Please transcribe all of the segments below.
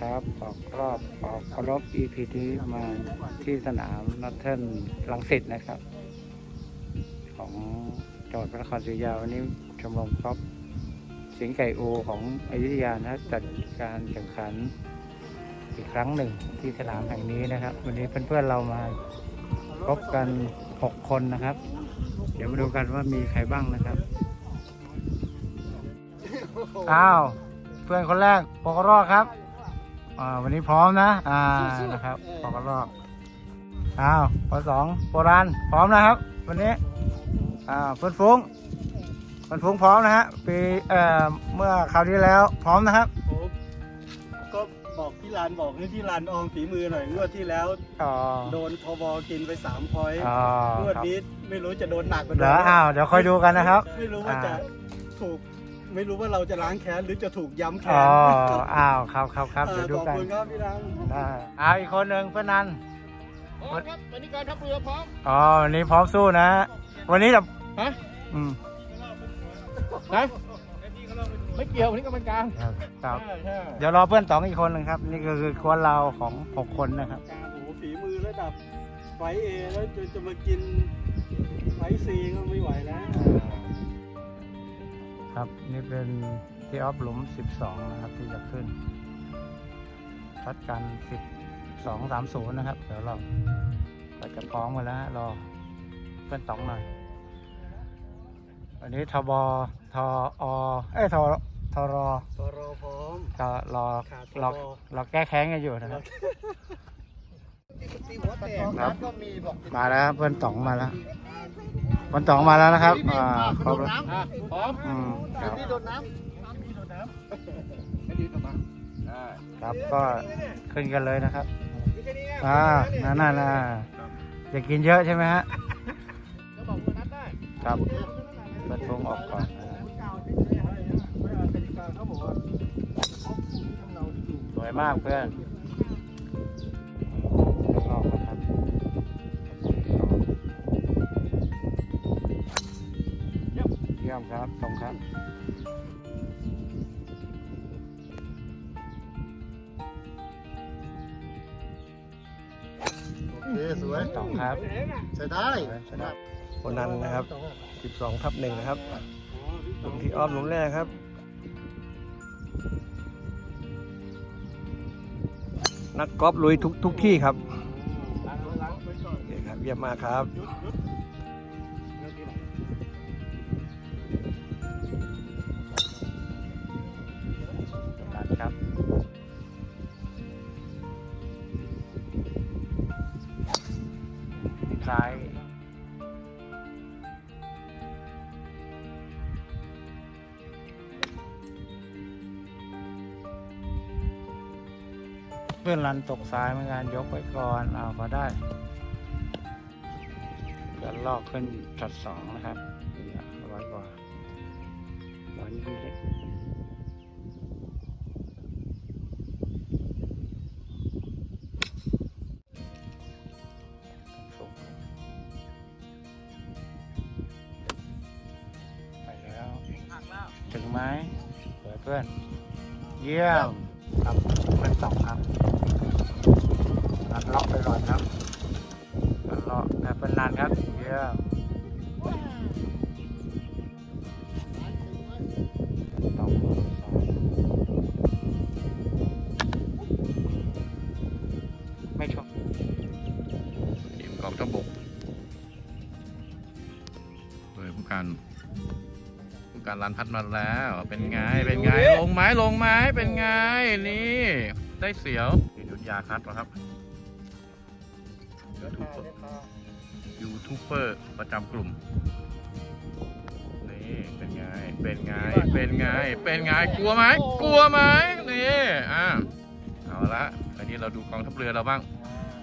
ครับออกรอบออกเคารพ EP นี้มาที่สนามนัทเทิลลังสิตนะครับ ของจังหวัดพระนครศรีอยุธยาวันนี้ชมรมกอล์ฟสิงไก่อูของอยุธยานะจัดการแข่งขันอีกครั้งหนึ่งที่สนามแห่งนี้นะครับ วันนี้เพื่อนๆเรามาพบกัน 6 คนนะครับ เดี๋ยวมาดูกันว่ามีใครบ้างนะครับ อ้าว เพื่อนคนแรกปกรอครับ อ่าวันนี้พร้อมนะ อ่านะครับปกรอกอ้าวปสองโบราณพร้อมนะครับ วันนี้อ่าเพื่อนฟุ้งเพื่อนฟุ้งพร้อมนะฮะปีเอ่อเมื่อคราวที่แล้วพร้อมนะครับผมก็บอกพี่ลานบอกให้พี่ลานอองฝีมือหน่อยงวดที่แล้วอ๋อ โดนทบกินไปสามพอยต์อ๋องวดครับนี้ไม่รู้จะโดนหนักกว่าเดี๋ยวมอ้าวเดี๋ยวคอยดูกันนะครับ ไม่รู้ว่าจะอ่าถูก ไม่รู้ว่าเราจะล้างแค้นหรือจะถูกย้ำแค้อ๋อนอ้าวครับครับครับเอเดี๋อยวดูขอบกันคุณครับพี่ลานได้อ้าวอีกคนหนึ่งเพื่อนนัน พร้อมครับวันนี้การทัพเรือพร้อม อ๋อวันนี้พร้อมสู้นะ วันนี้แบบฮะ อืมนะไม่เกี่ยววันนี้กรรมการครับครับ ใช่ใช่เดี๋ยวรอเพื่อนสองอีกคนหนึ่งครับ นี่ก็คือควนเราของหกคนนะครับ การโอ้โหฝีมือระดับไฟเอแล้วจะจะมากินไฟซีก็ไม่ไหวแล้ว ครับนี่เป็นที่ออฟหลุม 12 นะครับที่จะขึ้นชัดกัน 12 30 นะครับ เดี๋ยวเราก็จะพร้อมกันแล้วฮะรอเพื่อนตองหน่อยวันนี้ทบทอเอ้ยททรตรอพร้อมก็รอขาดทรอบรอแก้แค้นกันอยู่นะครับครับก็มีบอกมาแล้วครับเพื่อนตองมาแล้ว เพื่อนตองมาแล้วนะครับอ่าครบแล้วอะพร้อมอืมครับ พี่โดนน้ำพี่โดนน้ำให้ดีกลับมาได้ครับก็ขึ้นกันเลยนะครับอ่านั่นน่ะนะจะกินเยอะใช่ไหมฮะก็บอกว่านัดได้ครับเปิดทงออกก่อนนะฮะสวยมากเพื่อน ยี่ยมครับตรงครับโอเคสวยตรงครับ ใช้ได้ใช่ได้คนนั้นนะครับ 12ทับหนึ่งนะครับหลุมที่ออฟหลุมแรกครับนักกอล์ฟลุยทุกทุกที่ครับนี่ครับเยี่ยมมากครับ รันตกซ้ายเหมือนกันยกไว้ก่อนเอาก็ได้ก็ลอกขึ้นช็อตสองนะครับเนี่ยร้อยกว่าร้อยนิดๆสูงไปแล้วถึงไหมเพื่อน เยี่ยมครับเพื่อนสองครับ ดเลาะไปก่อนครับนัดเลาะแต่เป็นนานครับเยี่ยมต้องไม่ชอบทีมกองทัพบกโดยผู้การผู้การลานพัดมาแล้ว เป็นไง เป็นไง ลงไม้ลงไม้เป็นไง นี่ ได้เสียวนี่ยุทธยาคัดนะครับยู ทูบเบอร์ยูทูบเบอร์ประจำกลุ่ม นี่ เป็นไง เป็นไง เป็นไง เป็นไง กลัวไหม กลัวไหมนี่ อ่าเอาละอันนี้เราดูกองทัพเรือเราบ้าง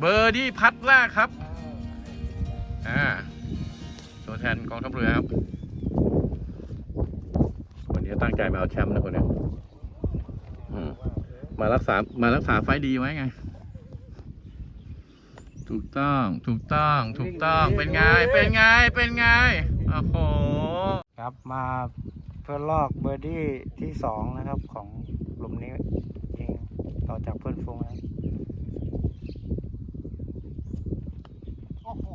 เบอร์ดี้พัดแรกครับ อ่า ตัวแทนกองทัพเรือครับ วันนี้ตั้งใจมาเอาแชมป์นะคนเนี้ยอืมมารักษา มารักษาไฟล์ดีไว้ไง ถูกต้องถูกต้องถูกต้องเป็นไงเป็นไงเป็นไงโอ้โหครับมาเพื่อลอกเบอร์ดี้ที่สองนะครับของหลุมนี้เองต่อจากเพื่อนฟูงนะโอ้โห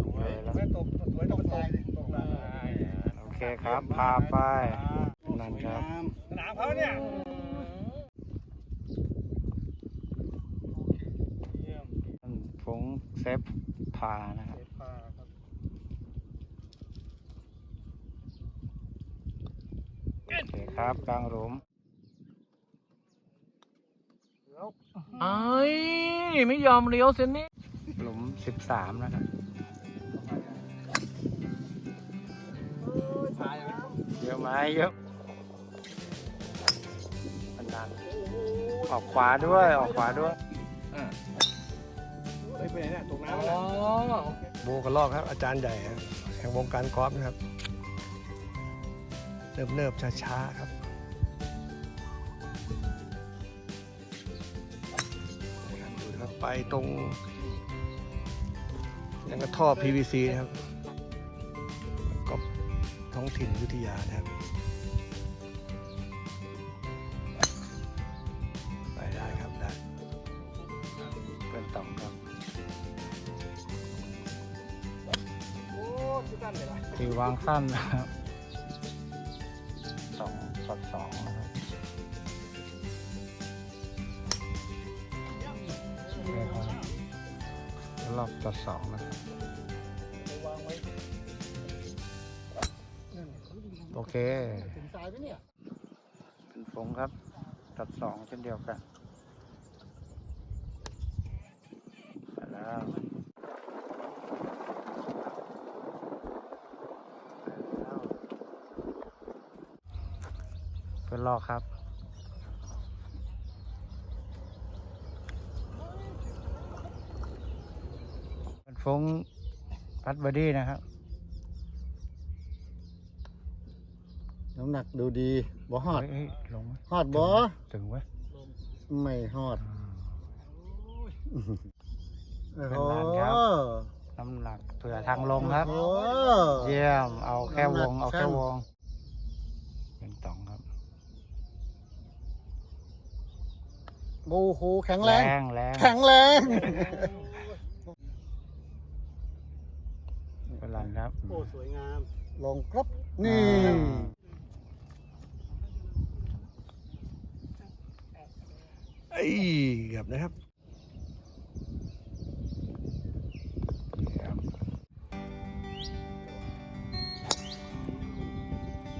สวยเลยโอเคครับพาไปนั่นครับสนามเขาเนี่ย ฟพานะครับเสพาครับโอเคครับกลางหลุมไอ้ยไม่ยอมเลี้ยวเส้นนี้ หลุมสิบสามนะครับเยอะไหมเยอะมันดันออกขวาด้วยออกขวาด้วยเฮ้ย ไปไหนเนี่ยตกน้ำอ๋แล้วโบกระลอกครับ อาจารย์ใหญ่ครับแห่งวงการกอล์ฟนะครับเนิบเนิบๆช้าๆครับนะครับดูนะครับไปตรงยังกระท่อ PVC นะครับก็ท้องถิ่นอยุทธยานะครับ วางสั้นนะครับสองสอดสองนะครับโอเคครับแล้วรอบตัดสองนะครับวางไว้โอเค ถึงสายไหมเนี่ย เป็นฟงครับตัดสองเช่นเดียวกันไปแล้ว เป็นลอกครับเป็นฟงพัดบอดี้นะครับ น้ำหนักดูดีบ่ฮอดเฮ้ยเฮ้ยลงไหมฮอดบ่ถึงไหมไม่ฮอดอืมโอ้เป็นโหล้านครับน้ำหนักเผื่อทางลงครับโอ้เยี่ยม เอาแค่วงน้ำหนักเอาแค่ช่างวง เป็นตองครับ โอ้โหแข็งแรงงแรงแข็งแรงเป็นลันครับโอ้สวยงาม ลงครบนี่เอ้ยเกือบนะครับ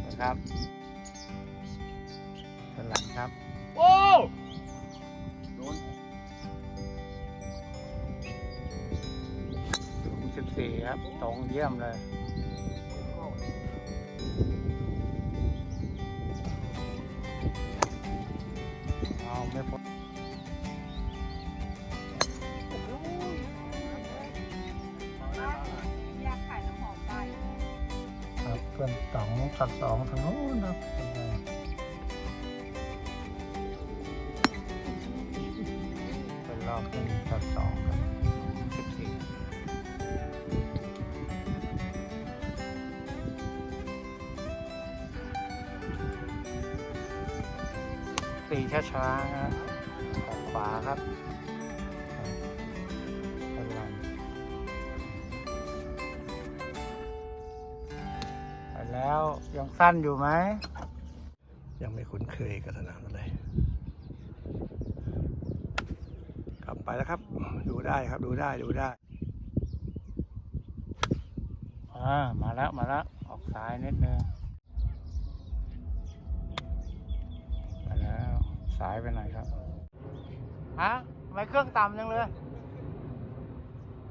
นะครับเป็นลันครับ โอ้ 64 ครับตรงเยี่ยมเลยเอาไม่พอครับเพื่อนสองขัดสองทางโน้นครับ ตีช้าๆนะครับออกขวาครับเป็นไรไปแล้วยังสั้นอยู่ไหม ยังไม่คุ้นเคยกับสนามอะไรกลับไปแล้วครับ ดูได้ครับดูได้ดูได้อ่ามาแล้วมาแล้วออกซ้ายนิดนึง ซ้ายไปไหนอยครับฮะทำไม่เครื่องต่ำจังเลย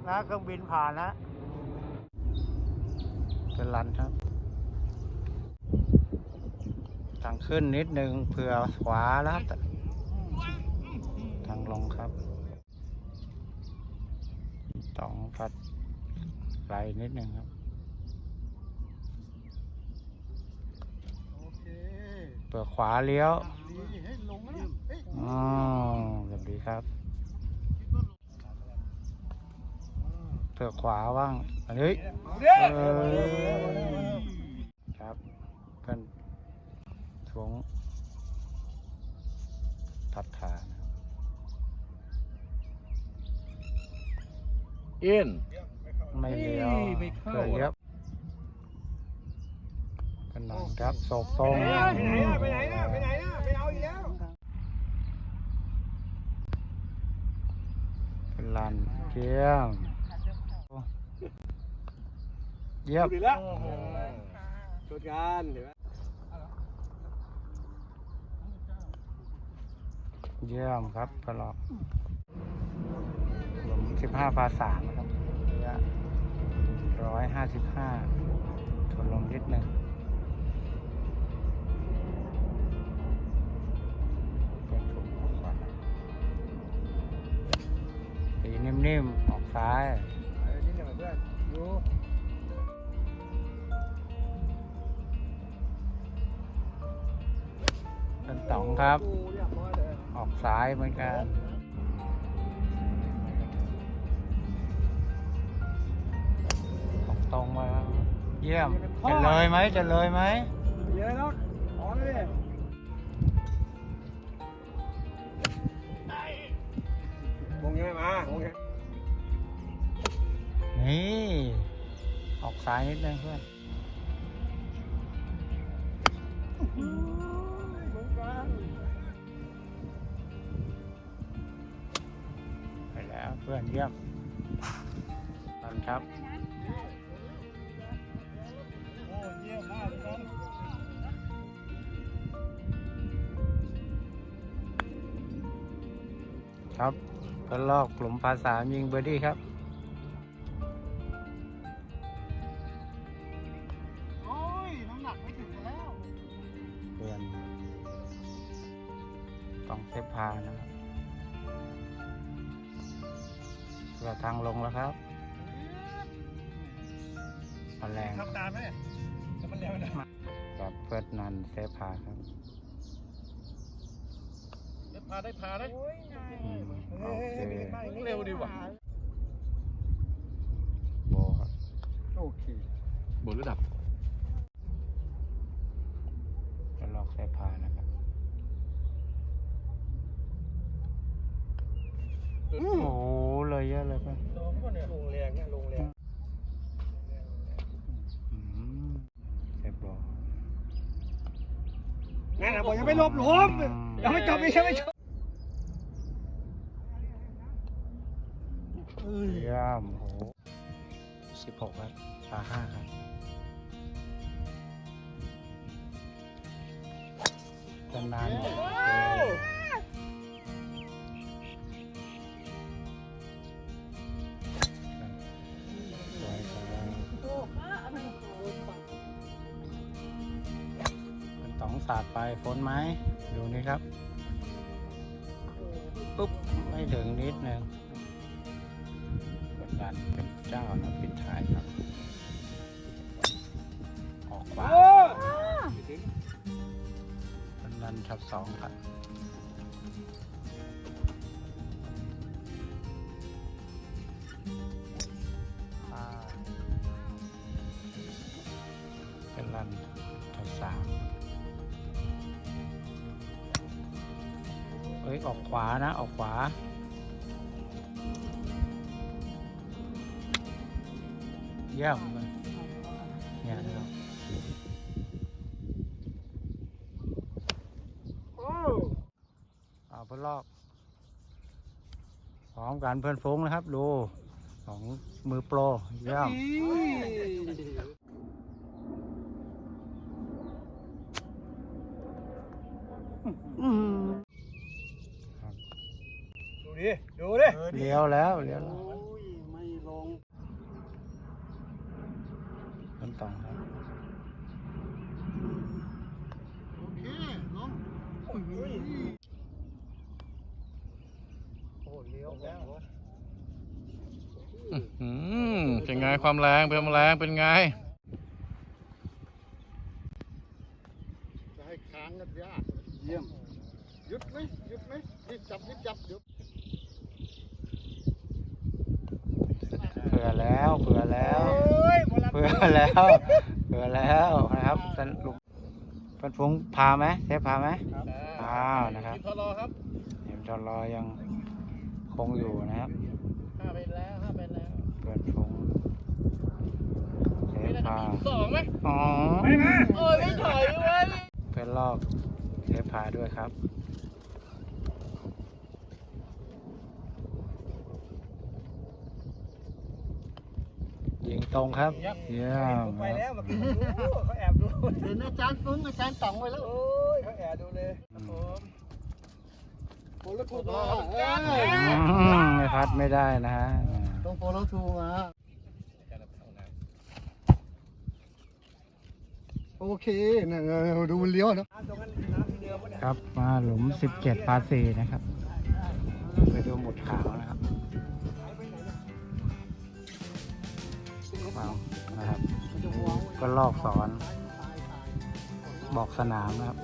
นะเครื่องบินผ่านนะเป็นรันครับทางขึ้นนิดนึงเผื่อขวาแล้วแต่ทางลงครับต้องพัดไกลนิดนึงครับโอเคเปิดขวาเลี้ยว อ๋อสวัสดีครับเปิดขวาว่างอันนี้เออครับเพื่อนทวงตัดขานะครับอินไม่เลี้ยวไม่เข้าเปิดเลี้ยวไปกันหน่อยครับโศกตรงไปไหนนะไปไหนนะไปไหนนะ เอาอีกแล้วเป็นลันเยี่ยมเยี่ยมดีแล้วชดกันเห็นไหมเยี่ยมครับตลอดหลุมสิบห้าพาสามนะครับระยะร้อยห้าสิบห้าทนลมนิดหนึ่ง นิ่มๆออกซ้ายนี่หน่อยเพื่อนดูเป็นสองครับ ดูเรียบร้อยเลยออกซ้ายเหมือนกัน ออกตรงมาครับเยี่ยม จะเลยไหมจะเลยไหม เยอะแล้วอ๋อเลยวงยังไงมาวงยัง นี่ ออกซ้ายนิดนึงเพื่อนไปแล้วเพื่อนเยี่ยมตอนครับโอ้เยี่ยมมากเลยครับครับก็ลอกกลุ่มภาษามยิงเบอร์ดี้ครับ มาแรงทำตามไหมเนี่ยจะมันเร็วนะกับเพื่อนนันเซฟพาครับได้พาได้พาได้อืมโอเคเร็วดีว่ะโบครับโอเคบนระดับก็ลอกเซฟพานะครับโอ้โหเลยเยอะเลยเพื่อนลงแรงเนี่ยลงแรง อืมเซฟโบ นั่นนะ บอกยังไม่ลบหลวมยังไม่จบไม่ใช่ไม่จบเยี่ยมโหสิบหกครับปลาห้าครับนานๆ สาดไปพ้นไหมดูนี่ครับปุ๊บไม่ถึงนิดนึงกดดันเป็นเจ้านะปิดท้ายครับ ออกขวากดดันทับสองครับอ่ากดดันทับสาม เอ้ยออกขวานะออกขวา เยี่ยมเลยเนี่ยนะครับเอาเพื่อนลอกพร้อมกันเพื่อนฟุ้งนะครับ ดู ของมือโปรเยี่ยมดู ดิดูดิเลี้ยวแล้วเลี้ยวแล้วโอ้ยไม่ลงมันต่องครับโอเคลงโอ้ยโอ้เลี้ยวแล้วอืมเป็นไงความแรงเป็นแรงเป็นไงจะให้ค้างกันยากเยี่ยมหยุดไหมหยุดไหมรีบจับรีบจับเดี๋ยว เผื่อแล้วเผื่อแล้ว โอ้ยหมดละ เผื่อแล้วเผื่อแล้วนะครับสรุปเพื่อนฟุ้งพาไหมเทปพาไหมอ้าวนะครับทีมทรอครับเห็นจอรอยังคงอยู่นะครับห้าไปแล้วห้าไปแล้วเพื่อนฟุ้งเซฟพาสองไหมอ๋อโอ้ยไม่ถอยเว้ยเป็นลอกเทพาด้วยครับ ตรงครับ เยี่ยมไปคแล้รับวเมื่อกี้ผมดูเขาแอบดูเห็นอาจารย์ฟุ้งอาจารย์ต่องไปแล้ว โอ้ยเขาแอบดูเลยครับผมโอ้แล้วพูดว่าอืมไม่พัดไม่ได้นะฮะ ต้องโฟล์ทูมา โอเคเนี่ยดูมันเลี้ยวเนาะน้ำตรงนั้นน้ำที่เดิมปะเนี่ยครับ มาหลุม 17พาสีนะครับ ไปดูหมุดขาวนะ ครับว้าวนะครับ ก็ลอกสอน บอกสนามนะครับ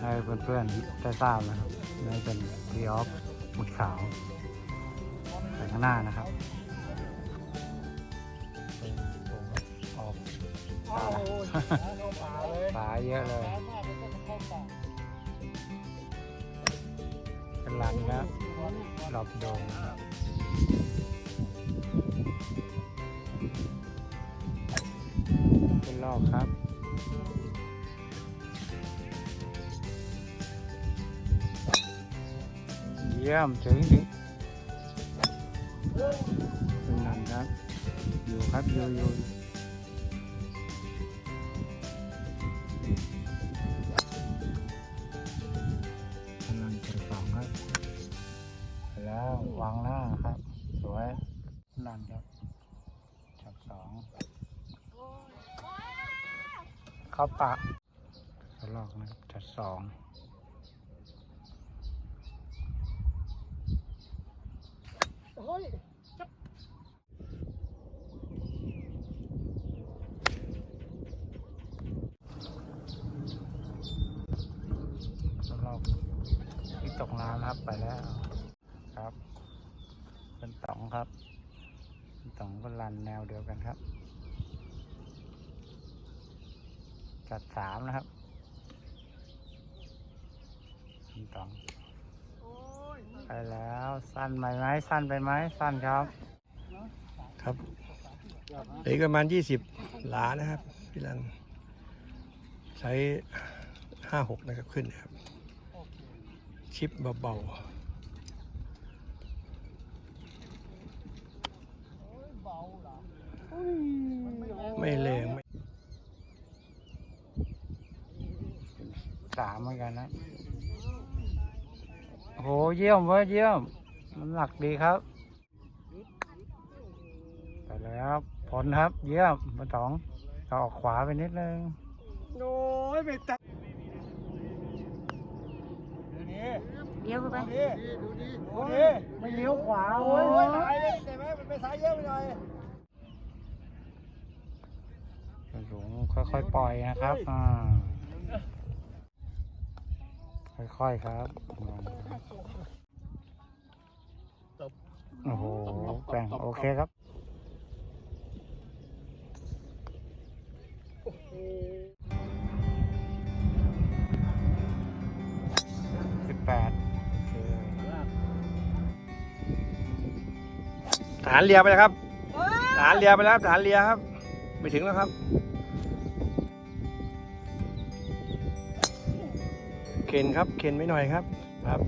ให้เพื่อนๆได้ทราบนะครับนี่เป็นทีออฟหมุดขาวใส่ข้างหน้านะครับเป็นผมออกปลาโอ้ยโน่ป่าเลยปลาเยอะเลยเป็นลันครับรอบโดงนะครับ ครับเยี่ยมถึงถึง เข้าปะกระลอกนะจัดสองกระลอกที่ตกน้ำนะครับไปแล้วครับ เป็นตองครับเป็นตองก็รันแนวเดียวกันครับ จัดสามนะครับเป็นตองไปแล้วสั้นไปไหมสั้นไปไหมสั้นครับ ครับเหลืออกประมาณยี่สิบหลานะครับพี่รันใช้ห้าหกนะครับขึ้นนะครับ ชิปเบาๆไม่แรงไม่ สามเหมือนกันนะโหเยี่ยมเว้ยเยี่ยมน้ำหนักดีครับไปแล้วผลครับ เยี่ยมมาสองเราออกขวาไปนิดนึงโอ้ยไม่แตะดูนี่เลี้ยวเข้าไปดูนี่ดูนี่ดูนี่ไม่เลี้ยวขวาโอ้ยตายเลยแต่ไหมมันไปซ้ายเยอะไปหน่อยสูงค่อยๆปล่อยนะครับอ่า ค่อยๆครับโอ้โหแบ่งโอเคครับสิบแปดโอเคฐานเรียไปแล้วครับฐานเรียไปแล้วฐานเรียครับ ไม่ถึงแล้วครับ เข็นครับ เข็นไว้หน่อยครับ ครับ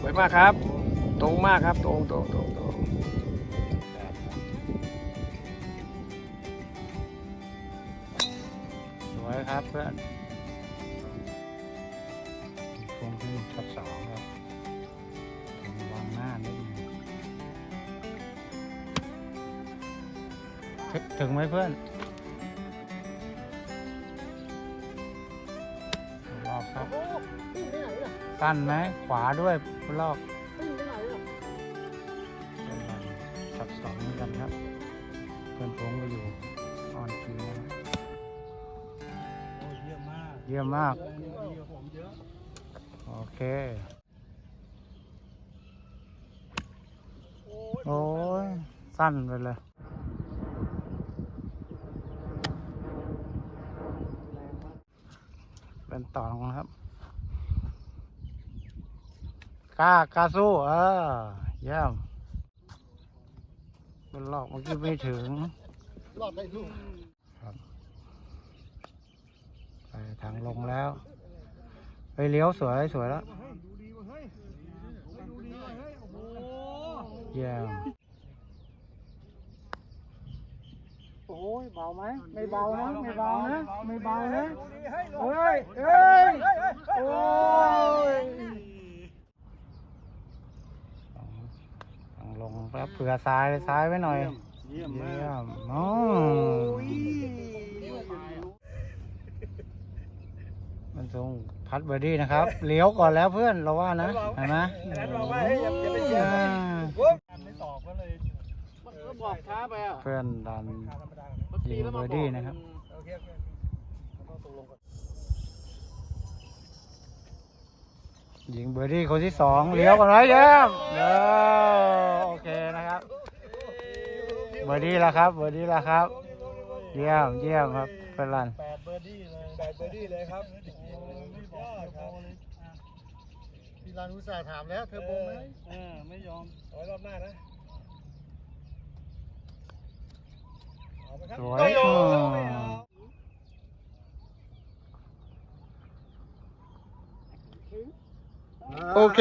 สวยมากครับ ตรงมากครับ ตรงตรงตรงตรงสวยครับเพื่อนคงขึ้นช็อตสองครับวางหน้านิดนึงถึงถึงไหมเพื่อน สั้นไหมขวาด้วยลอกเป็นไรช็อตสองเหมือนกันครับ เพื่อนพงก็อยู่ออนคิวนะครับโอ้ยเยี่ยมมากเยี่ยมมากดีกว่าผมเยอะโอเค โอ้ย สั้นไปเลยเป็นต่อนะครับ กล้ากล้าสู้เออเยี่ยมบนหลอกเมื่อกี้ไม่ถึงรอดได้ลูกครับไปทางลงแล้วไปเลี้ยวสวยสวยแล้วดูดีว่ะเฮ้ยดูดีว่ะเฮ้ยโอ้โหเยี่ยมโอ้ยเบาไหมไม่เบานะไม่เบานะไม่เบานะเฮ้ยเฮ้ยโอ้ย ทา งลงแล้วเผื่อซ้ายซ้ายไว้หน่อย เยี่ยมเยี่มายกมอ๋อมันทรงพัดเบอร์ดี้นะครับ เลี้ยวก่อนแล้วเพื่อนเราว่านะเห็นไหมนั้นบอกว่าเฮ้ยอย่าอย่าไปเสียอ่าไม่ตอบก็เลยมันก็บอกช้าไปอะเพื่อนดันธรรมดายิงเบอร์ดี้นะครับ ยิงเบอร์ดี้คนที่สองเลี้ยวก่อนไว้เยี่ยมเออโอเคนะครับ เบอร์ดี้แล้วครับ เบอร์ดี้แล้วครับ เยี่ยมเยี่ยมครับเพื่อนรันแปดเบอร์ดี้เลยแปดเบอร์ดี้เลยครับโอ้ไม่ยอดครับพี่ลานุสาถามแล้วเธอโบไหมเออไม่ยอมเอาไว้รอบหน้านะเอาไหมครับสวย ไม่เอา อืม ไม่เอา โอเค